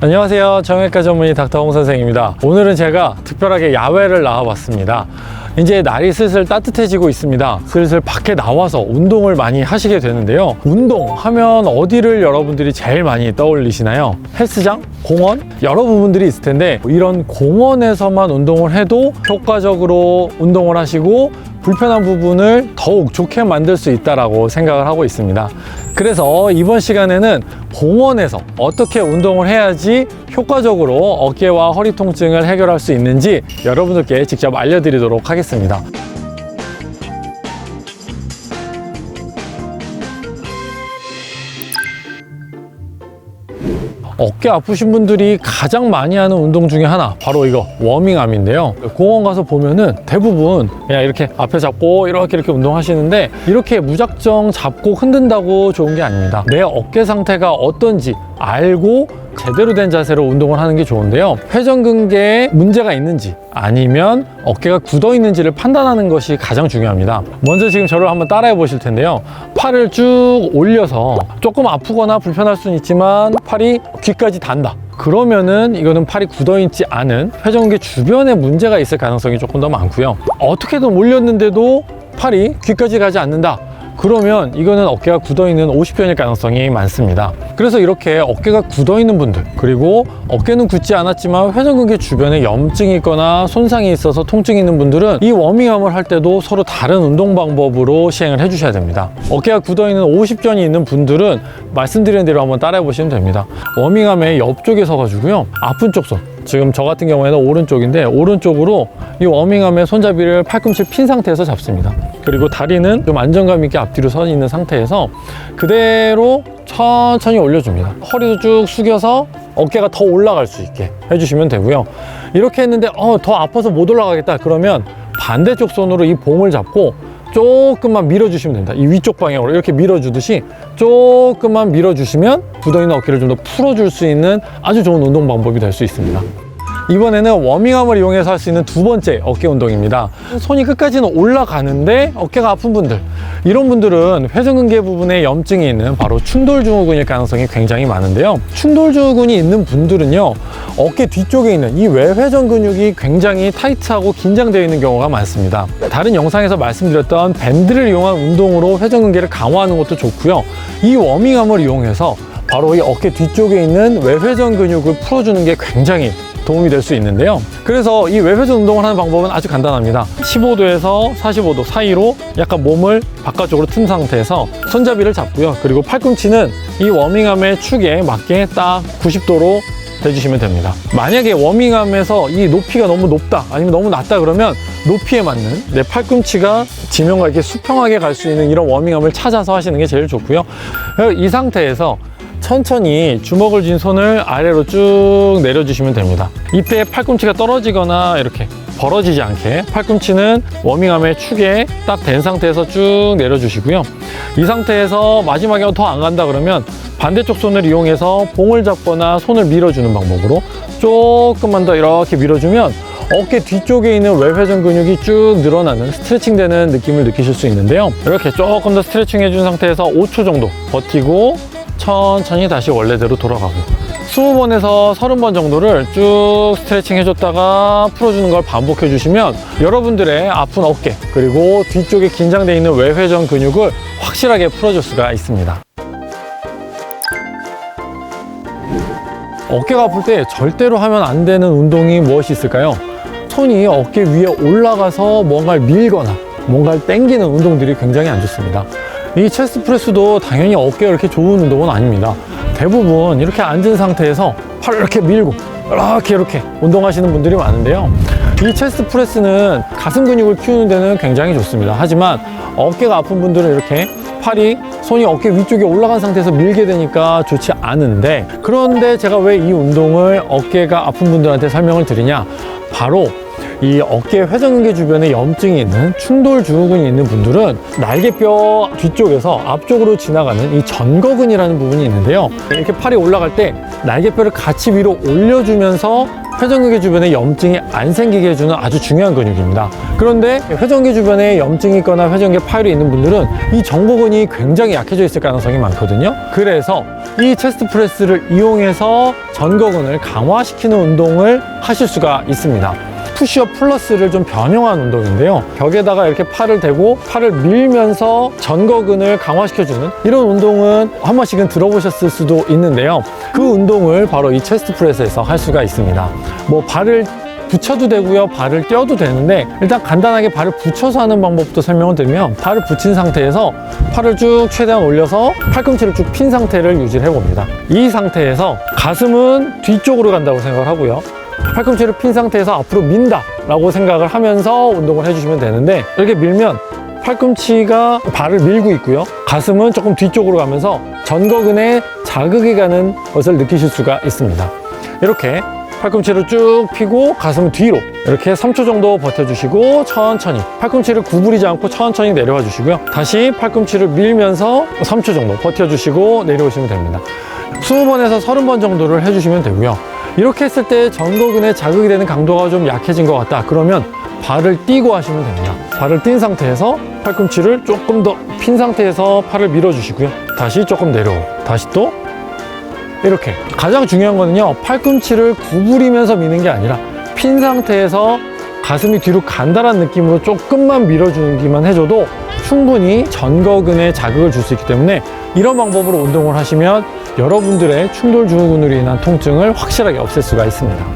안녕하세요. 정형외과 전문의 닥터 홍 선생입니다. 오늘은 제가 특별하게 야외를 나와봤습니다. 이제 날이 슬슬 따뜻해지고 있습니다. 슬슬 밖에 나와서 운동을 많이 하시게 되는데요. 운동 하면 어디를 여러분들이 제일 많이 떠올리시나요? 헬스장? 공원? 여러 부분들이 있을 텐데 이런 공원에서만 운동을 해도 효과적으로 운동을 하시고 불편한 부분을 더욱 좋게 만들 수 있다라고 생각을 하고 있습니다. 그래서 이번 시간에는 공원에서 어떻게 운동을 해야지 효과적으로 어깨와 허리 통증을 해결할 수 있는지 여러분들께 직접 알려드리도록 하겠습니다. 어깨 아프신 분들이 가장 많이 하는 운동 중에 하나 바로 이거 워밍암인데요. 공원 가서 보면은 대부분 그냥 이렇게 앞에 잡고 이렇게 이렇게 운동하시는데 이렇게 무작정 잡고 흔든다고 좋은 게 아닙니다. 내 어깨 상태가 어떤지 알고 제대로 된 자세로 운동을 하는 게 좋은데요. 회전근개에 문제가 있는지 아니면 어깨가 굳어 있는지를 판단하는 것이 가장 중요합니다. 먼저 지금 저를 한번 따라해 보실 텐데요. 팔을 쭉 올려서 조금 아프거나 불편할 수는 있지만 팔이 귀까지 닿는다. 그러면은 이거는 팔이 굳어있지 않은 회전근개 주변에 문제가 있을 가능성이 조금 더 많고요. 어떻게든 올렸는데도 팔이 귀까지 가지 않는다 그러면 이거는 어깨가 굳어있는 50편일 가능성이 많습니다. 그래서 이렇게 어깨가 굳어있는 분들, 그리고 어깨는 굳지 않았지만 회전근개 주변에 염증이 있거나 손상이 있어서 통증이 있는 분들은 이 워밍암을 할 때도 서로 다른 운동 방법으로 시행을 해주셔야 됩니다. 어깨가 굳어있는 50전이 있는 분들은 말씀드린 대로 한번 따라해 보시면 됩니다. 워밍암의 옆쪽에 서가지고요. 아픈 쪽 손, 지금 저 같은 경우에는 오른쪽인데 오른쪽으로 이 워밍암의 손잡이를 팔꿈치를 핀 상태에서 잡습니다. 그리고 다리는 좀 안정감 있게 앞뒤로 서 있는 상태에서 그대로 천천히 올려줍니다. 허리도 쭉 숙여서 어깨가 더 올라갈 수 있게 해주시면 되고요. 이렇게 했는데 어, 더 아파서 못 올라가겠다 그러면 반대쪽 손으로 이 봉을 잡고 조금만 밀어주시면 됩니다. 이 위쪽 방향으로 이렇게 밀어주듯이 조금만 밀어주시면 굳어있는 어깨를 좀 더 풀어줄 수 있는 아주 좋은 운동 방법이 될 수 있습니다. 이번에는 워밍암을 이용해서 할 수 있는 두 번째 어깨 운동입니다. 손이 끝까지는 올라가는데 어깨가 아픈 분들 이런 분들은 회전근개 부분에 염증이 있는 바로 충돌증후군일 가능성이 굉장히 많은데요. 충돌증후군이 있는 분들은요 어깨 뒤쪽에 있는 이 외회전 근육이 굉장히 타이트하고 긴장되어 있는 경우가 많습니다. 다른 영상에서 말씀드렸던 밴드를 이용한 운동으로 회전근개를 강화하는 것도 좋고요. 이 워밍암을 이용해서 바로 이 어깨 뒤쪽에 있는 외회전 근육을 풀어주는 게 굉장히 도움이 될 수 있는데요. 그래서 이 외회전 운동을 하는 방법은 아주 간단합니다. 15도에서 45도 사이로 약간 몸을 바깥쪽으로 튼 상태에서 손잡이를 잡고요. 그리고 팔꿈치는 이 워밍암의 축에 맞게 딱 90도로 대주시면 됩니다. 만약에 워밍암에서 이 높이가 너무 높다 아니면 너무 낮다 그러면 높이에 맞는 내 팔꿈치가 지면과 이렇게 수평하게 갈 수 있는 이런 워밍암을 찾아서 하시는 게 제일 좋고요. 이 상태에서 천천히 주먹을 쥔 손을 아래로 쭉 내려주시면 됩니다. 잎에 팔꿈치가 떨어지거나 이렇게 벌어지지 않게 팔꿈치는 워밍암의 축에 딱 된 상태에서 쭉 내려주시고요. 이 상태에서 마지막에 더 안 간다 그러면 반대쪽 손을 이용해서 봉을 잡거나 손을 밀어주는 방법으로 조금만 더 이렇게 밀어주면 어깨 뒤쪽에 있는 외회전 근육이 쭉 늘어나는 스트레칭 되는 느낌을 느끼실 수 있는데요. 이렇게 조금 더 스트레칭 해준 상태에서 5초 정도 버티고 천천히 다시 원래대로 돌아가고 20번에서 30번 정도를 쭉 스트레칭 해줬다가 풀어주는 걸 반복해 주시면 여러분들의 아픈 어깨 그리고 뒤쪽에 긴장되어 있는 외회전 근육을 확실하게 풀어줄 수가 있습니다 어깨가 아플 때 절대로 하면 안 되는 운동이 무엇이 있을까요? 손이 어깨 위에 올라가서 뭔가를 밀거나 뭔가를 당기는 운동들이 굉장히 안 좋습니다. 이 체스트 프레스도 당연히 어깨가 이렇게 좋은 운동은 아닙니다. 대부분 이렇게 앉은 상태에서 팔을 이렇게 밀고 이렇게 이렇게 운동하시는 분들이 많은데요. 이 체스트 프레스는 가슴 근육을 키우는 데는 굉장히 좋습니다. 하지만 어깨가 아픈 분들은 이렇게 팔이 손이 어깨 위쪽에 올라간 상태에서 밀게 되니까 좋지 않은데 그런데 제가 왜 이 운동을 어깨가 아픈 분들한테 설명을 드리냐 바로 이 어깨 회전근개 주변에 염증이 있는 충돌 증후군이 있는 분들은 날개뼈 뒤쪽에서 앞쪽으로 지나가는 이 전거근이라는 부분이 있는데요. 이렇게 팔이 올라갈 때 날개뼈를 같이 위로 올려주면서 회전근개 주변에 염증이 안 생기게 해주는 아주 중요한 근육입니다. 그런데 회전근개 주변에 염증이 있거나 회전근개 파열이 있는 분들은 이 정보근이 굉장히 약해져 있을 가능성이 많거든요. 그래서 이 체스트 프레스를 이용해서 전거근을 강화시키는 운동을 하실 수가 있습니다. 푸시업 플러스를 좀 변형한 운동인데요. 벽에다가 이렇게 팔을 대고 팔을 밀면서 전거근을 강화시켜주는 이런 운동은 한 번씩은 들어보셨을 수도 있는데요. 그 운동을 바로 이 체스트 프레스에서 할 수가 있습니다. 뭐 발을 붙여도 되고요. 발을 떼어도 되는데 일단 간단하게 발을 붙여서 하는 방법부터 설명을 드리면 발을 붙인 상태에서 팔을 쭉 최대한 올려서 팔꿈치를 쭉 핀 상태를 유지를 해봅니다. 이 상태에서 가슴은 뒤쪽으로 간다고 생각을 하고요. 팔꿈치를 핀 상태에서 앞으로 민다 라고 생각을 하면서 운동을 해주시면 되는데 이렇게 밀면 팔꿈치가 발을 밀고 있고요. 가슴은 조금 뒤쪽으로 가면서 전거근에 자극이 가는 것을 느끼실 수가 있습니다. 이렇게 팔꿈치를 쭉 펴고 가슴은 뒤로 이렇게 3초 정도 버텨주시고 천천히 팔꿈치를 구부리지 않고 천천히 내려와 주시고요. 다시 팔꿈치를 밀면서 3초 정도 버텨주시고 내려오시면 됩니다. 20번에서 30번 정도를 해주시면 되고요 이렇게 했을 때 전거근에 자극이 되는 강도가 좀 약해진 것 같다. 그러면 발을 띄고 하시면 됩니다. 발을 띈 상태에서 팔꿈치를 조금 더 핀 상태에서 팔을 밀어주시고요. 다시 조금 내려오고 다시 또 이렇게. 가장 중요한 거는요 팔꿈치를 구부리면서 미는 게 아니라 핀 상태에서 가슴이 뒤로 간다는 느낌으로 조금만 밀어주기만 해줘도 충분히 전거근에 자극을 줄 수 있기 때문에 이런 방법으로 운동을 하시면 여러분들의 충돌 증후군으로 인한 통증을 확실하게 없앨 수가 있습니다.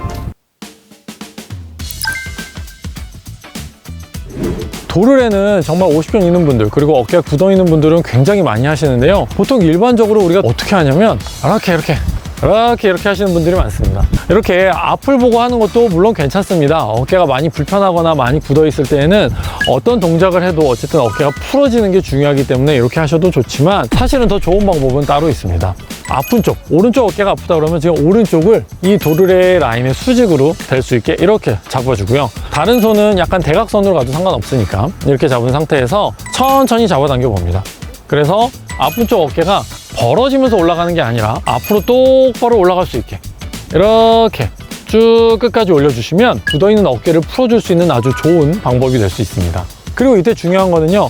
도르래는 정말 50경 있는 분들 그리고 어깨가 굳어 있는 분들은 굉장히 많이 하시는데요 보통 일반적으로 우리가 어떻게 하냐면 이렇게 이렇게 이렇게 이렇게 하시는 분들이 많습니다. 이렇게 앞을 보고 하는 것도 물론 괜찮습니다. 어깨가 많이 불편하거나 많이 굳어 있을 때에는 어떤 동작을 해도 어쨌든 어깨가 풀어지는 게 중요하기 때문에 이렇게 하셔도 좋지만 사실은 더 좋은 방법은 따로 있습니다. 아픈 쪽 오른쪽 어깨가 아프다 그러면 지금 오른쪽을 이 도르래 라인의 수직으로 될 수 있게 이렇게 잡아주고요. 다른 손은 약간 대각선으로 가도 상관없으니까 이렇게 잡은 상태에서 천천히 잡아당겨 봅니다. 그래서 아픈 쪽 어깨가 벌어지면서 올라가는 게 아니라 앞으로 똑바로 올라갈 수 있게 이렇게 쭉 끝까지 올려주시면 굳어있는 어깨를 풀어줄 수 있는 아주 좋은 방법이 될 수 있습니다 그리고 이때 중요한 거는요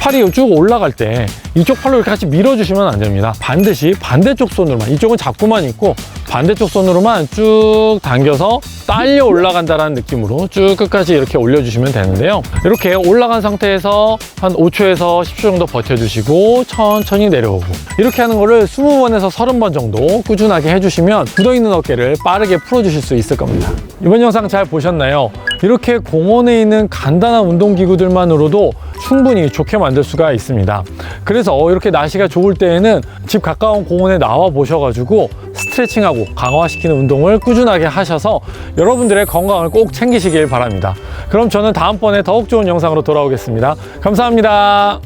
팔이 쭉 올라갈 때 이쪽 팔로 이렇게 같이 밀어주시면 안 됩니다. 반드시 반대쪽 손으로만 이쪽은 잡고만 있고 반대쪽 손으로만 쭉 당겨서 딸려 올라간다는 느낌으로 쭉 끝까지 이렇게 올려주시면 되는데요. 이렇게 올라간 상태에서 한 5초에서 10초 정도 버텨주시고 천천히 내려오고 이렇게 하는 거를 20번에서 30번 정도 꾸준하게 해주시면 굳어있는 어깨를 빠르게 풀어주실 수 있을 겁니다. 이번 영상 잘 보셨나요? 이렇게 공원에 있는 간단한 운동기구들만으로도 충분히 좋게 만들 수가 있습니다. 그래서 이렇게 날씨가 좋을 때에는 집 가까운 공원에 나와 보셔가지고 스트레칭하고 강화시키는 운동을 꾸준하게 하셔서 여러분들의 건강을 꼭 챙기시길 바랍니다. 그럼 저는 다음번에 더욱 좋은 영상으로 돌아오겠습니다. 감사합니다.